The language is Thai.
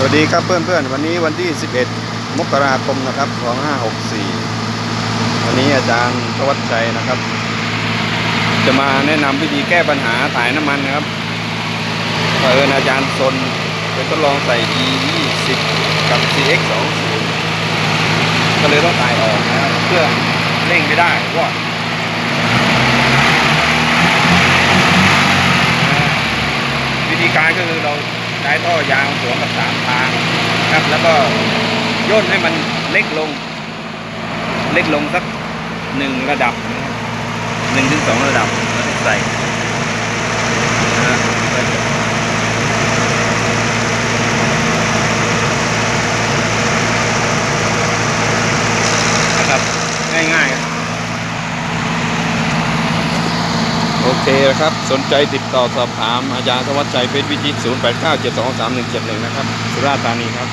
สวัสดีครับเพื่อนๆ วันนี้วันที่ 11 มกราคมนะครับ2564 วันนี้อาจารย์ธวัชชัยนะครับ จะมาแนะนำวิธีแก้ปัญหาถ่ายน้ำมันนะครับเผอิญอาจารย์ซนไปทดลองใส่ E 20กับ cx 20ก็เลยต้องถ่ายออกนะครับเพื่อเร่งไม่ได้วอดวิธีการก็คือเรา ใช้ท่อยางสวมกับสามทางครับ แล้วก็ย่นให้มันเล็กลง เล็กลงสักหนึ่งระดับหนึ่งถึงสองระดับแล้วใส่นะฮะนะครับง่ายๆครับโอ เคนะครับ สนใจติดต่อสอบถามอาจารย์ธวัชชัยเพชรวิจิตร0 8 9 7 2 3 1 7 1 นะครับ สุราษฎร์ธานีครับ